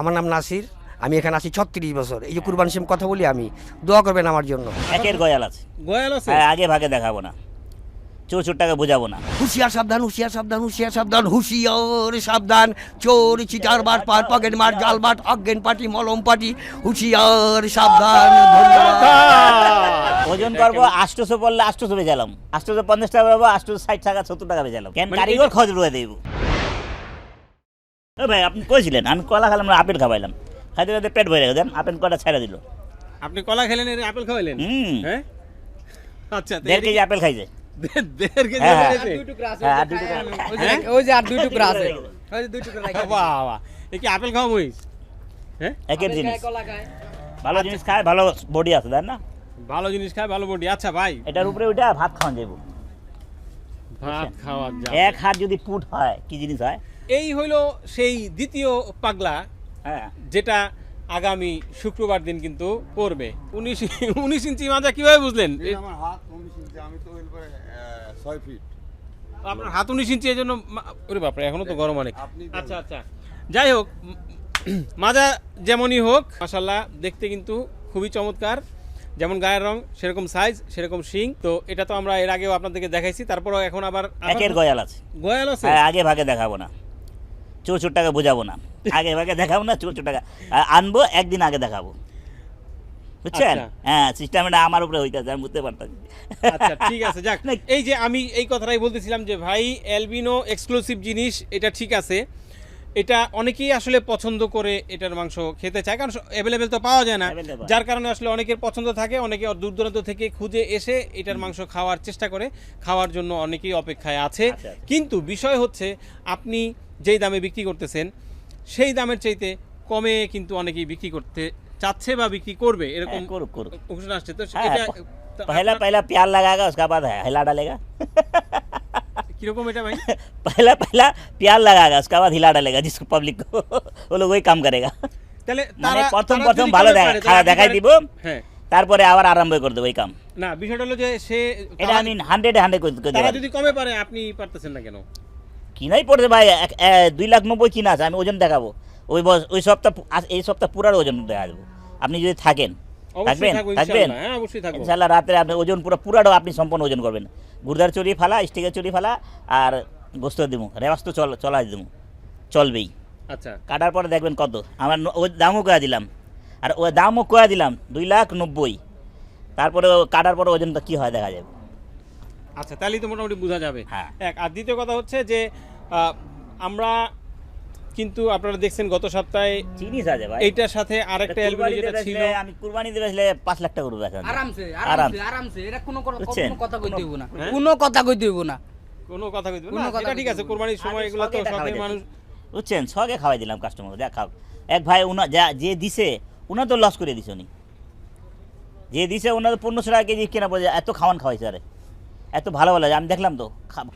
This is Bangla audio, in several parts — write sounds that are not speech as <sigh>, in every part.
আমার নাম নাসির। আমি এখানে আছি ছত্রিশ বছর। এই যে কুরবান সিম কথা বলি আমি। দোয়া করবেন আমার জন্য। একের গয়াল আছে। গয়াল আছে? হ্যাঁ, আগে ভাগে দেখাবো না। চোর চোরটাকে বোঝাবো না। হুশিয়ার সাবধান হুশিয়ার সাবধান হুশিয়ার সাবধান হুশিয়ার সাবধান। চোর চিটার বাট পার পকেট মার জাল বাট অজ্ঞান পাটি মলম পাটি হুশিয়ার সাবধান ধন্যবাদ। ওজন করব আষ্টশো পড়লে আষ্টশো বেজালাম। আষ্টশো পঞ্চাশ টাকা পাবো আষ্টশো ষাট টাকা সত্তর টাকা বেজালাম। কেন? মানে কারিগর খরচ রয়ে দেব ভাই আপনি কইছিলেন আমি কলা খেলাম না আপেল খাওয়াইলাম। খাইতে খাইতে পেট ভরে গেছেন আপেল কটা ছেড়ে দিল। আপনি কলা খেলেন এর আপেল খাওয়াইলেন? হুম। হ্যাঁ? আচ্ছা দেড় কেজি আপেল খাইছে। দেড় কেজি হ্যাঁ, আপেল হ্যাঁ। খেয়েছে? হ্যাঁ, আর দুটো টাকা। ওই যে হ্যাঁ? ওই যে আর দুই টুকরা আছে। ওই যে দুই টুকরা রাখা বাহ বাহ। এ কি আপেল খাওয়া মহিষ? হ্যাঁ? একের জিনিস। কলা খায়। ভালো জিনিস খায় ভালো বডি আছে তাই না? ভালো জিনিস খায় ভালো বডি। আচ্ছা ভাই। এটার উপরে ওইটা ভাত খাওয়ান যাব ভাত খাওয়া যায় এক হাত যদি পুট হয় কি জিনিস হয়? এই হইল সেই দ্বিতীয় পাগলা হ্যাঁ। যেটা আগামী শুক্রবার দিন কিন্তু পড়বে। উনিশ উনিশ ইঞ্চি মাজা কীভাবে বুঝলেন? এই আমার হাত উনিশ ইঞ্চি আমি তো হইল পরে আহ, ছয় ফিট আপনার হাত উনিশ ইঞ্চি এই জন্য ওরে বাপরে এখনও তো গরম অনেক। আচ্ছা আচ্ছা। যাই হোক মাজা যেমনই হোক মাসাল্লাহ দেখতে কিন্তু খুবই চমৎকার। যেমন গায়ের রং সেরকম সাইজ সেরকম শিং। তো এটা তো আমরা এর আগেও আপনাদেরকে দেখাইছি তারপরও এখন আবার আবার- একের গয়াল আছে। গয়াল আছে? হ্যাঁ আগে ভাগে দেখাবো না। চোর চোর টাকা বোঝাবো না। আগে ভাগে দেখাবো না চোর চোর টাকা আনব একদিন আগে দেখাবো। বুঝছেন? আচ্ছা। হ্যাঁ সিস্টেমটা আমার উপরে হইতেছে আমি বুঝতে পারতাম। আচ্ছা ঠিক আছে যাক। এই যে আমি এই কথাটাই বলতেছিলাম যে ভাই এলবিনো এক্সক্লুসিভ জিনিস এটা ঠিক আছে। এটা অনেকেই আসলে পছন্দ করে এটার মাংস খেতে চায় কারণ অ্যাভেলেবেল তো পাওয়া যায় না Available। যার কারণে আসলে অনেকের পছন্দ থাকে অনেকে দূর দূরান্ত থেকে খুঁজে এসে এটার মাংস খাওয়ার চেষ্টা করে খাওয়ার জন্য অনেকেই অপেক্ষায় আছে আচ্ছা, আচ্ছা। কিন্তু বিষয় হচ্ছে আপনি যেই দামে বিক্রি করতেছেন সেই দামের চাইতে কমে কিন্তু অনেকেই বিক্রি করতে চাচ্ছে বা বিক্রি করবে এরকম হ্যাঁ, করুক, করুক। ঘোষণা আসছে তো হ্যাঁ, এটা प- पहला पहला प्यार लगाएगा उसके बाद हिला डालेगा <laughs> কিরকম এটা ভাই <laughs> पहला पहला प्यार लगाएगा उसके बाद हिला डालेगा जिसको पब्लिक को <laughs> वो लोग वही काम करेगा তাহলে <laughs> মানে তারা প্রথম তারা প্রথম যদি ভালো করে দেখা পারে, খাওয়া তাহলে দেখাই আপনি দিব পারেন- হ্যাঁ তারপরে আবার আরম্ভ করে দেবো ওই কাম না বিষয়টা হলো যে সে এটা আমি হান্ড্রেড হান্ড্রেড করে তারা দেবো যদি কমে পারে আপনি পারতেছেন না কেন কিনাই পড়ছে ভাই এক- এ, দুই লাখ নব্বই কিনা আছে আমি ওজন দেখাবো ওই বস- ওই সপ্তাহ পু- আজ- এই সপ্তাহ পুরার ওজন দেখা দেবো আপনি যদি থাকেন অবশ্যই থাকবেন থাকব থাকবেন। ইনশাআল্লাহ হ্যাঁ ইনশাল্লাহ রাত্রে আপনি ওজন পুরো পুরাটাও আপনি সম্পূর্ণ ওজন করবেন। গুর্দার চুরি ফালা স্টিকের চুরি ফালা আর গোস্ত দিব রেওয়াজ তো চল চলাই দিব চলবেই। আচ্ছা। কাটার পরে দেখবেন কত। আমার ওই দামও কয়া দিলাম। আর ওই দামও কয়া দিলাম দুই লাখ নব্বই। তারপরে কাটার পরে ওজনটা কী হয় দেখা যাবে। আচ্ছা তাহলেই তো মোটামুটি বোঝা যাবে। হ্যাঁ। এক আর দ্বিতীয় কথা হচ্ছে যে আমরা কিন্তু আপনারা দেখছেন গত সপ্তাহে জিনিস আছে ভাই। এইটার সাথে আরেকটা কুরবানিতে যেটা ছিল। আমি কুরবানি দিতে বেচলে পাঁচ লাখ টাকা করব এখন আরামসে আরামসে আরামসে। এটা কোনো কোনো কথা কইতে হইব না। হ্যাঁ? কোনো কথা কইতে হইব না। কোনো কথা কইতে কোনো না। কথা এটা ঠিক আছে। কোরবানির সময় এগুলো তো খাওয়াই মানুষ বুঝছেন? সঙ্গে খাওয়াই দিলাম কাস্টমার যা খাও এক ভাই উনা যা যে দিছে উনা তো লস করে দিছে উনি। যে দিছে ওনার তো পনেরোশো টাকা কেজি কেনা পড়ে এত খাওয়ান খাওয়াইছে আরে। এত ভালো ভালো আমি দেখলাম তো।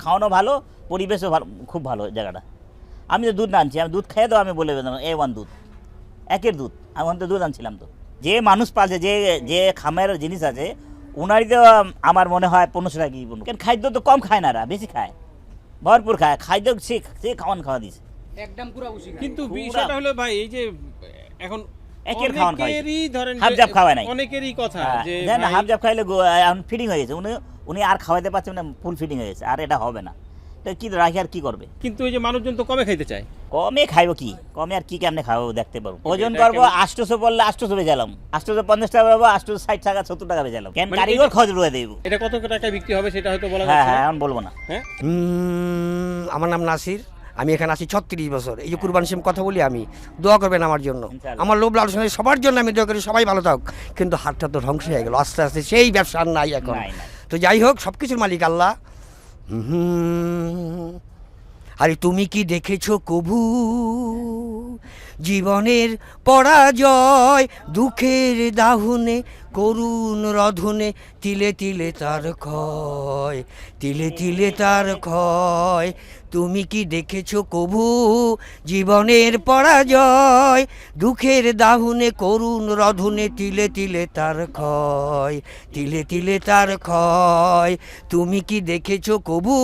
খাওয়ানো ভালো পরিবেশও ভালো খুব ভালো জায়গাটা। আমি তো দুধ আনছি আমি দুধ খেয়ে তো আমি বলে দিলাম এ ওয়ান দুধ। একের দুধ আমি তো দুধ আনছিলাম তো। যে মানুষ পালছে যে যে খামের জিনিস আছে উনারই তো আমার মনে হয় পনেরোশো টাকা পড়বে। কেন খাদ্য তো কম খায় না বেশি খায়। ভরপুর খায় খাদ্য সে সে খাওয়ান খাওয়া দিছে। একদম পুরা কিন্তু বিষয়টা হলো ভাই এই যে এখন একের খাওয়ান। অনেকেরই ধরেন খাওয়ায় নাই। অনেকেরই কথা হ্যাঁ, যে জাপ খাইলে এখন ফিটিং হয়ে গেছে। উনি উনি আর খাওয়াতে পারছে না ফুল ফিটিং হয়ে গেছে। আর এটা হবে না। কি রাখি আর কি করবে? কিন্তু এই যে মানুষজন তো কমে খাইতে চায়। কমে খাইবো কি? কমে আর কি কেমনে খাব দেখতে পারব ওজন করব আষ্টশো বললে আষ্টশো বেজালাম। আষ্টশো পঞ্চাশ টাকা পাবো আষ্টশো ষাট টাকা সত্তর টাকা বেজালাম। কেন? মানে কারিগর খরচ রয়ে দেবো। এটা কত টাকা বিক্রি হবে সেটা হয়তো বলা হ্যাঁ হ্যাঁ। এখন বলব না। হ্যাঁ? উম, আমার নাম নাসির। আমি এখানে আছি ছত্রিশ বছর। এই যে কুরবান সিম কথা বলি আমি। দোয়া করবেন আমার জন্য। আমার লোভ লালসনের সবার জন্য আমি দোয়া করি সবাই ভালো থাক কিন্তু হাতটা তো ধ্বংস হয়ে গেল। আস্তে আস্তে সেই ব্যবসা আর নাই এখন। তো যাই হোক সব কিছুর মালিক আল্লাহ। আরে তুমি কি দেখেছ কভু? জীবনের পরাজয়, দুঃখের দাহুনে, করুণ রধনে, তিলে তিলে তার ক্ষয়, তিলে তিলে তার ক্ষয় তুমি কি দেখেছ কভু জীবনের পরাজয়? দুঃখের দাহুনে করুণ রধুনে তিলে তিলে তার ক্ষয়, তিলে তিলে তার ক্ষয়। তুমি কি দেখেছ কবু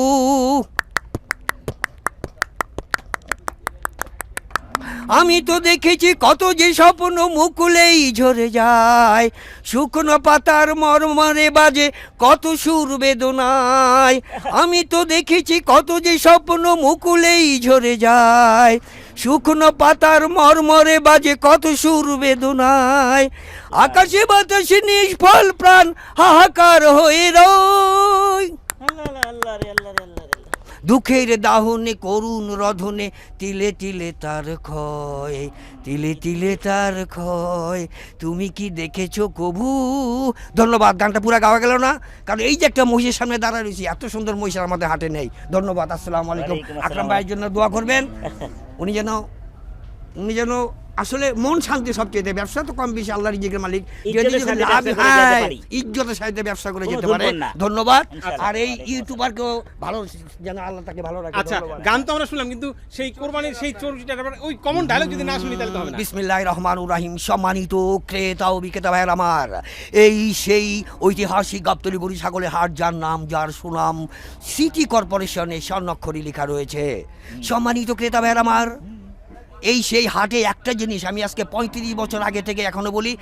আমি তো দেখেছি কত যে স্বপ্ন মুকুলেই ঝরে যায়। শুকনো পাতার মরমরে বাজে কত সুর বেদনায়। আমি তো দেখেছি কত যে স্বপ্ন মুকুলেই ঝরে যায়। শুকনো পাতার মরমরে বাজে কত সুর বেদনায়। আকাশে বাতাসে নিষ্ফল প্রাণ হাহাকার হয়ে রয়। আল্লাহ আল্লাহ আল্লাহ দুঃখের দাহনে করুণ রধনে তিলে তিলে তার ক্ষয় তিলে তিলে তার ক্ষয়। তুমি কি দেখেছ কবু? ধন্যবাদ গানটা পুরা গাওয়া গেল না? কারণ এই যে একটা মহিষের সামনে দাঁড়ায় রয়েছি এত সুন্দর মহিষের আমাদের হাটে নেই। ধন্যবাদ আসসালামু আলাইকুম। আকরাম ভাইয়ের জন্য দোয়া করবেন। <laughs> উনি যেন উনি যেন আসলে মন শান্তি সবচেয়ে ব্যবসা তো কম বেশি আল্লাহ রিজিকের মালিক। ইজ্জতের যদি সাথে ব্যবসা করে যেতে হ্যাঁ, পারি। ইজ্জতের সাথে ব্যবসা করে যেতে পারে। ধন্যবাদ। আর এই ইউটিউবারকেও ভালো যেন আল্লাহ তাকে ভালো রাখে। আচ্ছা গান তো আমরা শুনলাম কিন্তু সেই কোরবানির সেই চর্চিটা ওই কমন ডায়লগ যদি না শুনি তাহলে তো হবে না। বিসমিল্লাহ রহমান রাহিম সম্মানিত ক্রেতা ও বিক্রেতা ভাইয়ের আমার। এই সেই ঐতিহাসিক গাবতলি বড়ি ছাগলের হাট যার নাম যার সুনাম সিটি কর্পোরেশনে স্বর্ণাক্ষরে লেখা রয়েছে। সম্মানিত ক্রেতা ভাইয়ের আমার এই সেই হাটে একটা জিনিস আমি আজকে পঁয়ত্রিশ বছর আগে থেকে এখনও বলি,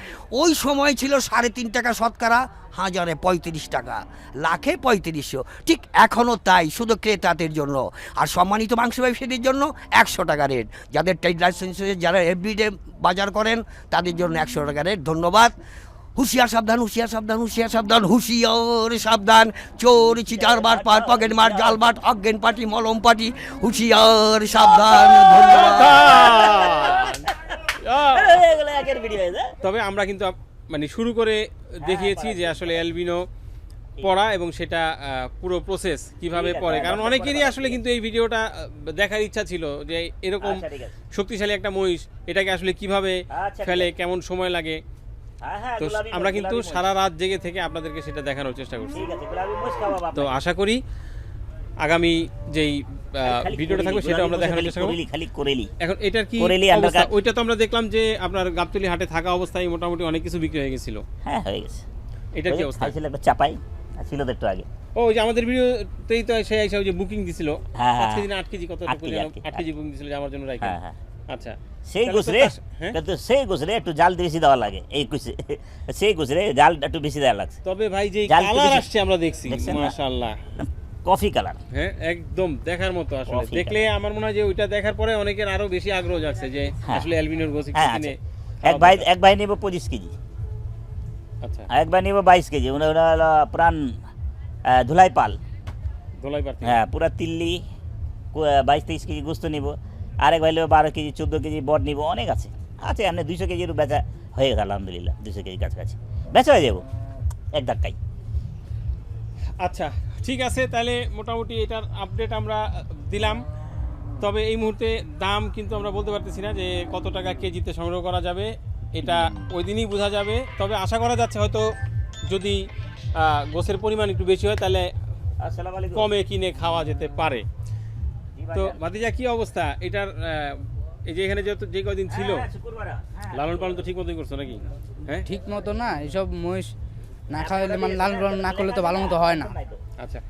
ওই সময় ছিল সাড়ে তিন টাকা শতকরা, হাজারে পঁয়ত্রিশ টাকা, লাখে পঁয়ত্রিশশো, ঠিক এখনও তাই শুধু ক্রেতাদের জন্য। আর সম্মানিত মাংস ব্যবসায়ীদের জন্য একশো টাকা রেট। যাদের ট্রেড লাইসেন্স যারা এভরিডে বাজার করেন, তাদের জন্য একশো টাকা রেট। ধন্যবাদ। হুঁশিয়ার সাবধান হুশিয়ার সাবধান হুশিয়ার সাবধান হুঁশিয়ার সাবধান। চোর চিটার বাট পার পকেট মার জাল বাট অজ্ঞান পাটি মলম পাটি হুঁশিয়ার সাবধান হয়েছে তবে আমরা কিন্তু মানে শুরু করে দেখিয়েছি যে আসলে অ্যালবিনো পড়া এবং সেটা পুরো প্রসেস কীভাবে পড়ে। কারণ অনেকেরই আসলে কিন্তু এই ভিডিওটা দেখার ইচ্ছা ছিল যে এরকম আচ্ছা। শক্তিশালী একটা মহিষ এটাকে আসলে কীভাবে আচ্ছা, ফেলে কেমন সময় লাগে হ্যাঁ হ্যাঁ তো আমরা কিন্তু সারা রাত জেগে থেকে আপনাদেরকে সেটা দেখানোর চেষ্টা করছি। তো আশা করি আগামী যেই ভিডিওটা থাকবে সেটা আমরা দেখানোর চেষ্টা করব। এখন এটার কি ওইটা তো আমরা দেখলাম যে আপনার গাবতলি হাটে থাকা অবস্থায় মোটামুটি অনেক কিছু বিক্রি হয়ে গেছিল। হ্যাঁ হয়ে গেছে। এটার কি অবস্থা? খাইছিল একটা চাপাই ছিল একটু আগে। ও যে আমাদের ভিডিওতেই তো সেই হিসাবে যে বুকিং দিছিল। হ্যাঁ, পাঁচ হ্যাঁ। কেজি না আট কেজি কত আট কেজি, বুকিং দিছিল যে আমার জন্য রাখেন হ্যাঁ হ্যাঁ। আচ্ছা। সেই হ্যাঁ? কিন্তু সেই একটু জাল বেশি দেওয়া লাগে এই কুচে সেই জাল একটু বেশি দেওয়া লাগছে। তবে ভাই যে কালার আসছে আমরা দেখছি মাশাআল্লাহ। কফি কালার হ্যাঁ একদম দেখার মতো আসলে। দেখলে আমার মনে হয় যে ওইটা দেখার পরে অনেকের আরও বেশি আগ্রহ জাগছে যে হ্যাঁ। আসলে অ্যালবিনোর গোস হ্যাঁ কিনে এক ভাই এক ভাই নেব পঁচিশ কেজি। আচ্ছা। এক ভাই নেব বাইশ কেজি। ওটা ওটা হলো প্রাণ ধুলাই পাল ধলাই পারতে হ্যাঁ পুরা তিল্লি কু- বাইশ তেইশ কেজি গোস্ত নিব। আরেক ভাই নেব বারো কেজি চোদ্দ কেজি বট নিব অনেক আছে। আছে এমনি দুইশো কেজির বেচা হয়ে গেছে আলহামদুলিল্লাহ দুইশো কেজি কাছাকাছি। বেচা হয়ে যাব এক ধাক্কাই আচ্ছা ঠিক আছে তাহলে মোটামুটি এটার আপডেট আমরা দিলাম। তবে এই মুহূর্তে দাম কিন্তু আমরা বলতে পারতেছি না যে কত টাকা কেজিতে সংগ্রহ করা যাবে এটা ওই দিনই বোঝা যাবে। তবে আশা করা যাচ্ছে হয়তো যদি গোসের পরিমাণ একটু বেশি হয় তাহলে কমে কিনে খাওয়া যেতে পারে। তো ভাতিজা কি অবস্থা? এটার এই যে এখানে যত যে কদিন ছিল হ্যাঁ, শুক্রবার, হ্যাঁ। লালন পালন তো ঠিক মতোই করছ নাকি? হ্যাঁ? ঠিক মতো না এসব মহিষ না খাওয়ালে মানে লালন পালন না করলে তো ভালো মতো হয় না। আচ্ছা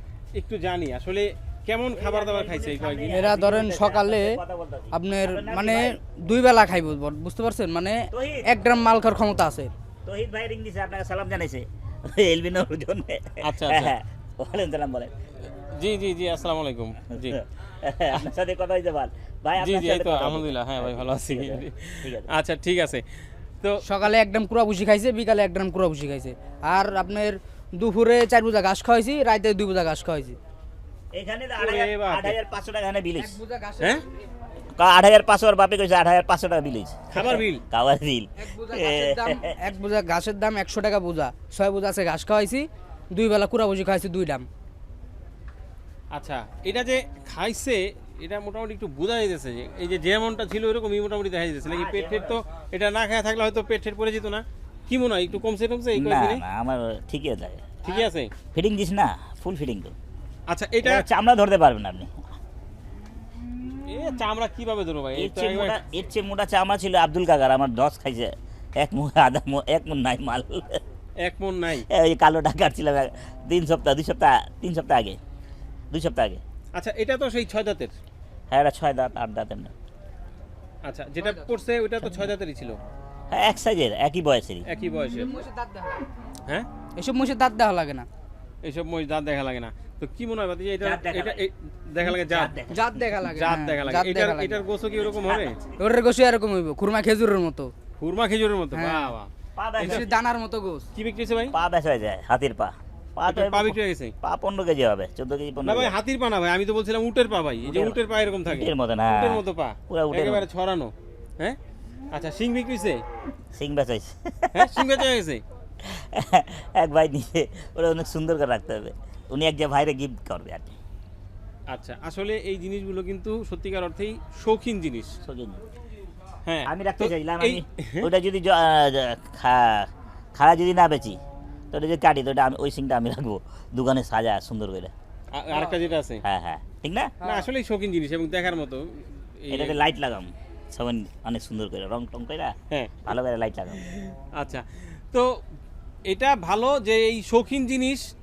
একটু জানি আসলে কেমন খাবার দাবার খাইছে এই কয়েকদিন? এরা ধরেন সকালে আপনার মানে দুই বেলা খাইব বুঝতে পারছেন? মানে এক গ্রাম মাল খাওয়ার ক্ষমতা আছে। তহিদ ভাই রিং দিছে আপনাকে সালাম জানাইছে। এলবিনোর জন্য। আচ্ছা, আচ্ছা। হ্যাঁ, ওয়ালাইকুম সালাম বলেন। জি জি জি আসসালামু আলাইকুম। জি। <laughs> <laughs> আপনার সাথে কথা হইতে পার। ভাই জি জি তো আলহামদুলিল্লাহ। হ্যাঁ ভাই ভালো আছি। আচ্ছা ঠিক আছে। তো সকালে এক গ্রাম কুড়া ভুসি খাইছে বিকালে এক গ্রাম কুড়া ভুসি খাইছে। আর আপনার দুপুরে চার বোঝা ঘাস খাওয়াইছি রাতে দুই বোঝা ঘাস খাওয়াইছি। এখানে তো আট হাজার- পাঁচশো টাকা এখানে বিল হয়েছে। হ্যাঁ? আট হাজার পাঁচশো আর বাপে কইছে আট হাজার পাঁচশো টাকা বিল হয়েছে। খাবার বিল? খাবার বিল। এক বোঝা ঘাসের দাম এক বোঝা ঘাসের দাম একশো টাকা বোঝা ছয় বোঝা আছে ঘাস খাওয়াইছি দুই বেলা কুড়া ভুসি খাওয়াইছি দুই দাম। আচ্ছা এটা যে খাইছে এটা মোটামুটি একটু বোঝা যাইতেছে যে এই যে যেমনটা ছিল ওরকমই মোটামুটি দেখা যাচ্ছে নাকি পেট টেট তো এটা না খাওয়া থাকলে হয়তো পেট টেট পড়ে যেত না? কি মনে হয় একটু কমছে কমছে এই না কয়েকদিনে? না আমার ঠিকই আছে। ঠিকই আছে? ফিটিং দিস না ফুল ফিটিং তো। আচ্ছা এটা এটা চামড়া ধরতে পারবেন আপনি। এ চামড়া কীভাবে ধরবো ভাই? এই এর তো চেয়ে একবার- মোটা এর চেয়ে মোটা চামড়া ছিল আব্দুল কাকার আমার দশ খাইছে। এক মুখ আধা মুখ এক মুখ নাই মাল। এক মন নাই? এই কালোটা কাটছিলাম এক- তিন সপ্তাহ দুই সপ্তাহ তিন সপ্তাহ আগে। দুই সপ্তাহ আগে। আচ্ছা এটা তো সেই ছয় দাঁতের? হ্যাঁ এটা ছয় দাঁত আট দাঁত এমনি। আচ্ছা যেটা পড়ছে ওইটা তো ছয় জাতেরই ছিল? হ্যাঁ এক সাইজের একই বয়সেরই। একই বয়সে মহিষের দাঁত দেখা হ্যাঁ। এসব মহিষের দাঁত দেখা লাগে না। এইসব মহিষ দাঁত দেখা লাগে না। তো কি মনে হয় বাতি এটা দেখা এটা লাগে। দেখা লাগে জাত। জাত দেখা। লাগে। জাত হ্যাঁ, দেখা লাগে। এটার দেখা এটার গোছও কি এরকম হবে? ওটার গোসু এরকম হইব খুরমা খেজুরের মতো। হুরমা খেজুরের মতো হ্যাঁ। বাহ বাহ। পা বেশি দানার মতো গোস কি বিক্রি হচ্ছে ভাই? পা বেচা যায় হাতির পা। পা হয়ে পনেরো কেজি হবে চোদ্দ কেজি না পনেরো ভাই হাতির পা না ভাই আমি তো বলছিলাম উটের পা ভাই যে উটের- পা এরকম থাকে। উটের মতো না উটের মতো পা পুরা উটের একেবারে ছড়ানো। হ্যাঁ? আচ্ছা সিং বিক্রি হয়েছে সিং বেচাইছে। হ্যাঁ সিং বেচা গেছে? এক ভাই নিচে ওরা অনেক সুন্দর করে রাখতে হবে। উনি এক যে ভাইরে গিফট করবে আর কি। আচ্ছা আসলে এই জিনিসগুলো কিন্তু সত্যিকার অর্থেই শৌখিন জিনিস। সৌখিন। হ্যাঁ আমি রাখতে চাইলাম আমি ওটা যদি খাড়া যদি না বেচি তো ওটা যদি কাটি তো ওটা আমি ওই সিংটা আমি রাখব। দোকানে সাজা সুন্দর করে। আরেকটা যেটা আছে? হ্যাঁ হ্যাঁ। ঠিক না? না আসলে শৌখিন জিনিস এবং দেখার মতো। এটাতে লাইট লাগাম। সবাই অনেক সুন্দর করে রং টং করে হ্যাঁ। ভালো করে লাইট লাগাম। আচ্ছা। তো এটা ভালো যে এই শৌখিন জিনিস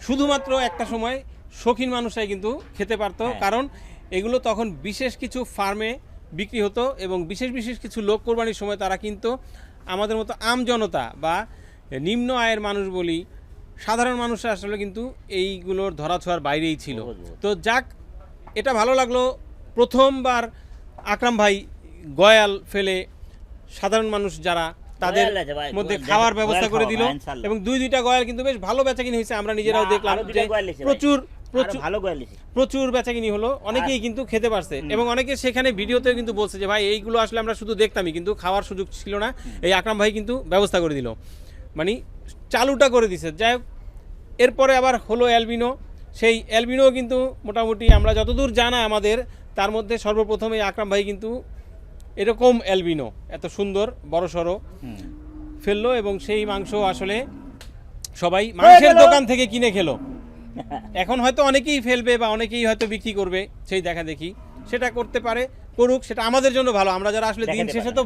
শুধুমাত্র একটা সময় শৌখিন মানুষরাই কিন্তু খেতে পারতো। হ্যাঁ। কারণ এগুলো তখন বিশেষ কিছু ফার্মে বিক্রি হতো এবং বিশেষ বিশেষ কিছু লোক কোরবানির সময় তারা কিন্তু আমাদের মতো আম জনতা বা নিম্ন আয়ের মানুষ বলি সাধারণ মানুষরা আসলে কিন্তু এইগুলোর ধরাছোঁয়ার বাইরেই ছিল। তো যাক এটা ভালো লাগল। প্রথমবার আকরাম ভাই গয়াল ফেলে সাধারণ মানুষ যারা তাদের মধ্যে খাওয়ার ব্যবস্থা করে দিল। এবং দুই দুইটা গয়াল কিন্তু বেশ ভালো বেচাকিনি হয়েছে আমরা নিজেরাও দেখলাম যে। প্রচুর প্রচুর ভালো প্রচুর বেচাকিনি হলো অনেকেই কিন্তু খেতে পারছে। এবং অনেকে সেখানে ভিডিওতেও কিন্তু বলছে যে ভাই এইগুলো আসলে আমরা শুধু দেখতামই কিন্তু খাওয়ার সুযোগ ছিল না। এই আকরাম ভাই কিন্তু ব্যবস্থা করে দিল। মানে চালুটা করে দিছে। যাই হোক এরপরে আবার হলো অ্যালবিনো। সেই অ্যালবিনো কিন্তু মোটামুটি আমরা যতদূর জানা আমাদের তার মধ্যে সর্বপ্রথম আকরাম ভাই কিন্তু এরকম অ্যালবিনো এত সুন্দর বড় সড়ো ফেলল এবং সেই মাংস আসলে সবাই মাংসের দোকান থেকে কিনে খেলো। এখন হয়তো অনেকেই ফেলবে বা অনেকেই হয়তো বিক্রি করবে সেই দেখা দেখি। সেটা করতে পারে। করুক সেটা আমাদের জন্য ভালো। আমরা যারা আসলে দিন শেষে তো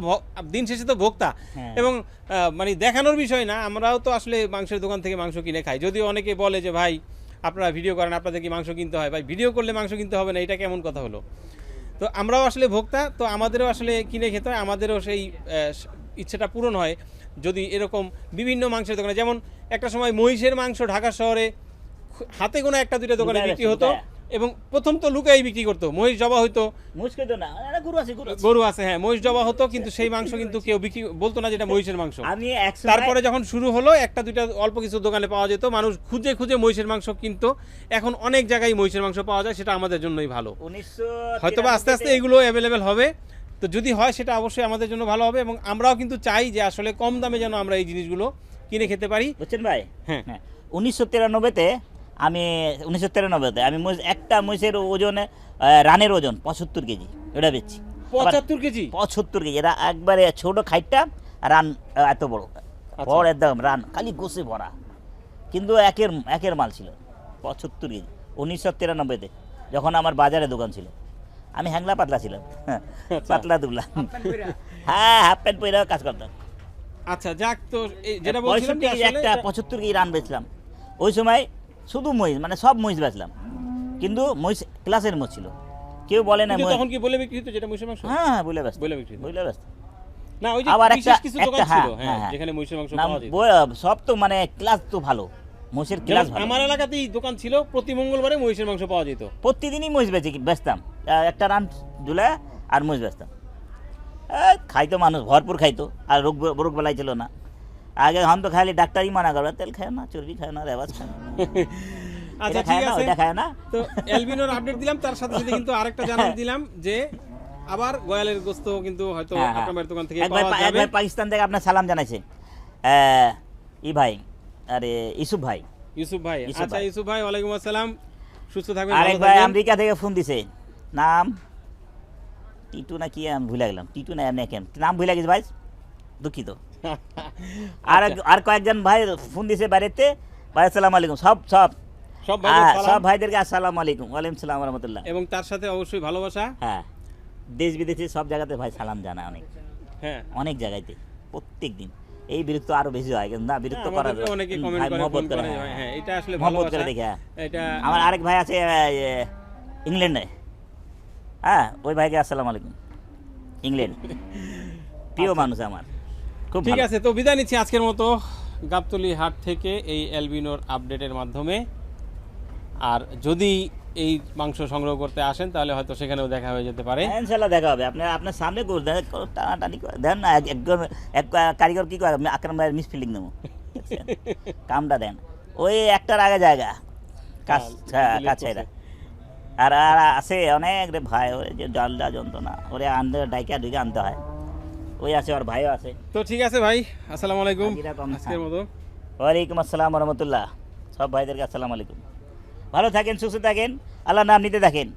দিন শেষে তো ভোক্তা। হ্যাঁ। এবং মানে দেখানোর বিষয় না আমরাও তো আসলে মাংসের দোকান থেকে মাংস কিনে খাই। যদিও অনেকে বলে যে ভাই আপনারা ভিডিও করেন আপনাদের কি মাংস কিনতে হয়? ভাই ভিডিও করলে মাংস কিনতে হবে না এটা কেমন কথা হলো? তো আমরাও আসলে ভোক্তা তো আমাদেরও আসলে কিনে খেতে হয় আমাদেরও সেই ইচ্ছেটা পূরণ হয়। যদি এরকম বিভিন্ন মাংসের দোকানে যেমন একটা সময় মহিষের মাংস ঢাকা শহরে হাতে গোনা একটা দুইটা দোকানে বিক্রি হতো। এবং প্রথম তো লুকাই বিক্রি করতো মহিষ জবা হইতো। না গরু আছে গরু আছে। হ্যাঁ মহিষ জবা হতো কিন্তু সেই মাংস কিন্তু কেউ বিক্রি বলতো না যেটা মহিষের মাংস। আমি তারপরে যখন শুরু হলো একটা দুইটা অল্প কিছু দোকানে পাওয়া যেত মানুষ খুঁজে খুঁজে মহিষের মাংস কিনতো। এখন অনেক জায়গায় মহিষের মাংস পাওয়া যায় সেটা আমাদের জন্যই ভালো। হয়তো বা আস্তে আস্তে এগুলো অ্যাভেলেবেল হবে। তো যদি হয় সেটা অবশ্যই আমাদের জন্য ভালো হবে এবং আমরাও কিন্তু চাই যে আসলে কম দামে যেন আমরা এই জিনিসগুলো কিনে খেতে পারি। বুঝছেন ভাই? হ্যাঁ। হ্যাঁ। উনিশশো তিরানব্বইতে আমি উনিশশো তিরানব্বইতে আমি একটা মহিষের ওজনে রানের ওজন পঁচাত্তর কেজি এটা বেচছি। পঁচাত্তর কেজি? পঁচাত্তর কেজি এরা একবারে ছোট খাইটটা রান এত বড়। বড় একদম রান খালি গোসে ভরা। কিন্তু একের একের মাল ছিল পঁচাত্তর কেজি উনিশশো তিরানব্বইতে যখন আমার বাজারে দোকান ছিল। আমি হ্যাংলা পাতলা ছিলাম হ্যাঁ, পাতলা দুবলা হ্যাঁ হাফ প্যান্ট পরে কাজ করতাম। আচ্ছা যাক তো যেটা বলছিলাম একটা পঁচাত্তর কেজি রান বেচলাম। ওই সময় শুধু মহিষ মানে সব মহিষ বেচলাম। কিন্তু মহিষ ক্লাসের মহিষ ছিল। কেউ বলে না তখন কি বলে বিক্রি হতো যেটা মহিষের মাংস? হ্যাঁ হ্যাঁ বলে ব্যস্ত বলে বিক্রি বলে ব্যস্ত না ওই যে আবার একটা কিছু দোকান হ্যাঁ ছিল হ্যাঁ হ্যাঁ, হ্যাঁ। যেখানে মহিষের মাংস পাওয়া যেত। সব তো মানে ক্লাস তো ভালো। মহিষের ক্লাস ভালো। আমার এলাকাতেই দোকান ছিল প্রতি মঙ্গলবারে মহিষের মাংস পাওয়া যেত। প্রতিদিনই মহিষ বেচে বেচতাম। একটা রান জুলে আর মহিষ বেচতাম। খাইতো মানুষ ভরপুর খাইতো আর রোগ রোগ বেলায় ছিল না। আগে हम তো খাইলে ডাক্তারই মানা করবে তেল খায় না চর্বি খায় না রেওয়াজ খায় না। <laughs> আচ্ছা ঠিক আছে। না। তো এলবিনোর আপডেট দিলাম তার সাথে সাথে কিন্তু আরেকটা জানান দিলাম যে আবার গয়ালের গোস্ত কিন্তু হয়তো হ্যাঁ, হ্যাঁ। দোকান থেকে পাওয়া যাবে। ভাই পাকিস্তান থেকে আপনার সালাম জানাইছে। ই ভাই আরে ইসুফ ভাই। ইউসুফ ভাই। আচ্ছা ভাই। ইউসুফ ভাই ওয়ালাইকুম আসসালাম। সুস্থ থাকবেন আরেক ভাই আমেরিকা থেকে ফোন দিছে। নাম? টিটু না কি আমি ভুলে গেলাম। টিটু না এমনি কেন নাম ভুলে গেছি ভাই। দুঃখিত। <laughs> আর আচ্ছা, আর কয়েকজন ভাই ফোন দিছে বাড়িতে ভাই আসসালামু আলাইকুম। সব সব। সব হ্যাঁ, ভাইদেরকে আসসালামু আলাইকুম। ওয়ালাইকুম সালাম রহমতুল্লাহ। এবং তার সাথে অবশ্যই ভালোবাসা। হ্যাঁ। দেশ বিদেশে সব জায়গাতে ভাই সালাম জানায় অনেক। হ্যাঁ। অনেক জায়গাতে প্রত্যেক দিন এই বিরক্ত আরও বেশি হয় কিন্তু না বিরক্ত হ্যাঁ, করা আমাদেরকে অনেকে কমেন্ট ভাই করে মহব্বত করে হ্যাঁ, হ্যাঁ এটা আসলে মহব্বত করে দেখে হ্যাঁ। এটা আমার আরেক ভাই আছে ইংল্যান্ডে। হ্যাঁ ওই ভাইকে আসসালামু আলাইকুম। ইংল্যান্ড। <laughs> প্রিয় মানুষ আমার। খুব আচ্ছা। ঠিক আছে তো বিদায় নিচ্ছি আজকের মতো। গাবতলি হাট থেকে এই অ্যালবিনোর আপডেটের মাধ্যমে। আর যদি এই মাংস সংগ্রহ করতে আসেন তাহলে হয়তো সেখানেও দেখা হয়ে যেতে পারে। ইনশাল্লাহ দেখা হবে। আপনার আপনার সামনে টানাটানি দেন না এক- একজন এক কারিগর কি করে? আকরাম ভাইয়ের মিস ফিল্ডিং দেবো কামটা দেন। ওই একটার আগে জায়গা। হ্যাঁ, কাছে আর আর আছে অনেক রে ভাই ওই যে ডালডা যন্ত্রণা। ওরে আনতে ডাইকা ঢুকে আনতে হয়। ওই আছে ওর ভাইও আছে। তো ঠিক আছে ভাই আসসালামু আলাইকুম। আজকের। মতো। ওয়ালাইকুম আসসালাম রহমতুল্লাহ। সব ভাইদেরকে আসসালামু আলাইকুম। ভালো থাকেন সুস্থ থাকেন। আল্লাহ নাম নিতে থাকেন।